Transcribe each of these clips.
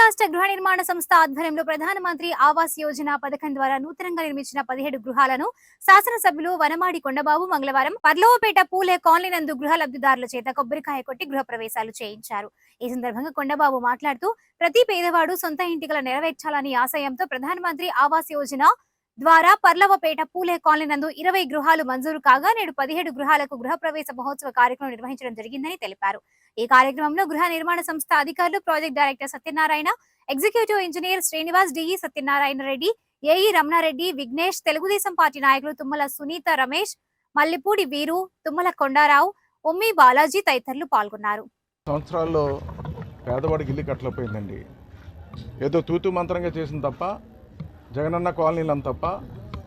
నిర్మాణ సంస్థ ఆధ్వర్యంలో ప్రధానమంత్రి ఆవాస్ యోజన పథకం ద్వారా నూతనంగా నిర్మించిన పదిహేడు గృహాలను శాసనసభ్యులు వనమాడి కొండబాబు మంగళవారం పర్లోపేట పూలే కాలనీ నందు గృహ లబ్ధిదారుల చేత కొబ్బరికాయ కొట్టి గృహ ప్రవేశాలు చేయించారు. ఈ సందర్భంగా కొండబాబు మాట్లాడుతూ ప్రతి పేదవాడు సొంత ఇంటికల నెరవేర్చాలని ఆశయంతో ప్రధానమంత్రి ఆవాస్ యోజన ద్వారా పర్లవపేట పూలే కాలనీ నందు ఇరవై గృహాలు మంజూరు కాగా నేడు పదిహేడు గృహాలకు గృహ ప్రవేశ మహోత్సవ కార్యక్రమం నిర్వహించడం జరిగిందని తెలిపారు. ఈ కార్యక్రమంలో గృహ నిర్మాణ సంస్థ అధికారులు project director Satyanarayana executive engineer Srinivas DE Satyanarayana Reddy AE Ramana Reddy Vignesh Telugu Desam party నాయకులు తుమ్మల సునీత రమేష్ మల్లిపూడి వీరు తుమ్మల కొండారావు ఉమ్మి బాలాజీ తదితరులు పాల్గొన్నారు. సంవత్సరాల్లో పేదవాడికి ఇల్లు కట్టలేకపోయిందండి. ఏదో తూతు మంత్రంగా చేసింది తప్ప జగనన్న కాలనీలను తప్ప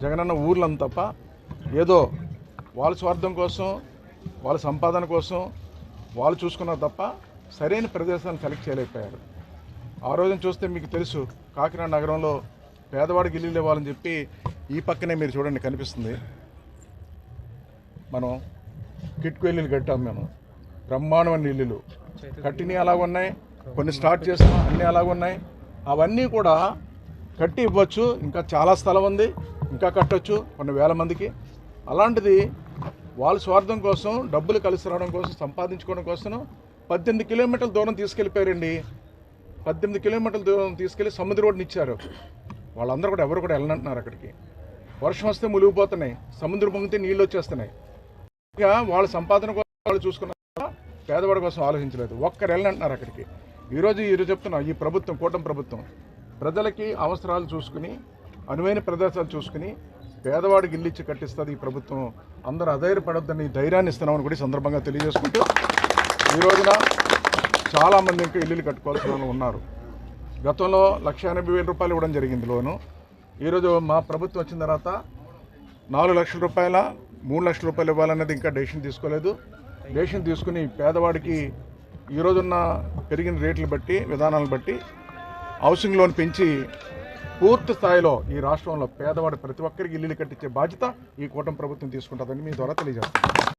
జగనన్న ఊర్లను తప్ప ఏదో వాళ్ళ స్వార్థం కోసం వాళ్ళ సంపాదన కోసం వాళ్ళు చూసుకున్నారు తప్ప సరైన ప్రదేశాన్ని సెలెక్ట్ చేయలేకపోయారు. ఆ రోజున చూస్తే మీకు తెలుసు కాకినాడ నగరంలో పేదవాడికి ఇల్లు ఇవ్వాలని చెప్పి ఈ పక్కనే మీరు చూడండి కనిపిస్తుంది. మనం కిట్కు ఇల్లు కట్టాం మేము. బ్రహ్మాండమైన ఇల్లులు. కట్టినవి అలాగ ఉన్నాయి కొన్ని స్టార్ట్ చేసాం అన్నీ అలాగ ఉన్నాయి అవన్నీ కూడా కట్టి ఇవ్వచ్చు ఇంకా చాలా స్థలం ఉంది ఇంకా కట్టొచ్చు కొన్ని వేల మందికి. అలాంటిది వాళ్ళ స్వార్థం కోసం డబ్బులు కలిసి రావడం కోసం సంపాదించుకోవడం కోసం పద్దెనిమిది కిలోమీటర్ల దూరం తీసుకెళ్ళిపోయారండి. పద్దెనిమిది కిలోమీటర్ల దూరం తీసుకెళ్ళి సముద్ర రోడ్ని ఇచ్చారు. వాళ్ళందరూ కూడా ఎవరు కూడా వెళ్ళనంటున్నారు అక్కడికి. వర్షం వస్తే ములిగిపోతున్నాయి సముద్రం పొంగితే నీళ్ళు వచ్చేస్తున్నాయి. ఇక వాళ్ళ సంపాదన కోసం వాళ్ళు చూసుకున్న పేదవాడి కోసం ఆలోచించలేదు. ఒక్కరు వెళ్ళనంటున్నారు అక్కడికి. ఈరోజు ఈరోజు చెప్తున్నా ఈ ప్రభుత్వం కూటమి ప్రభుత్వం ప్రజలకి అవసరాలు చూసుకుని అనువైన ప్రదేశాలు చూసుకుని పేదవాడికి ఇల్లు ఇచ్చి కట్టిస్తుంది ఈ ప్రభుత్వం. అందరూ అధైర్యపడొద్దని ధైర్యాన్ని ఇస్తున్నామని కూడా సందర్భంగా తెలియజేసుకుంటూ ఈ రోజున చాలామంది ఇంకా ఇల్లులు కట్టుకోవాల్సిన వాళ్ళు ఉన్నారు. గతంలో లక్ష ఎనభై వేల రూపాయలు ఇవ్వడం జరిగింది లోను. ఈరోజు మా ప్రభుత్వం వచ్చిన తర్వాత నాలుగు లక్షల రూపాయల మూడు లక్షల రూపాయలు ఇవ్వాలన్నది ఇంకా డెసిషన్ తీసుకోలేదు. డెసిషన్ తీసుకుని పేదవాడికి ఈరోజున్న పెరిగిన రేట్లు బట్టి విధానాలను బట్టి హౌసింగ్ లోన్ పెంచి పూర్తి స్థాయిలో ఈ రాష్ట్రంలో పేదవాడు ప్రతి ఒక్కరికి ఇల్లు కట్టించే బాధ్యత ఈ కూటమి ప్రభుత్వం తీసుకుంటుందని మీ ద్వారా తెలియజేస్తాను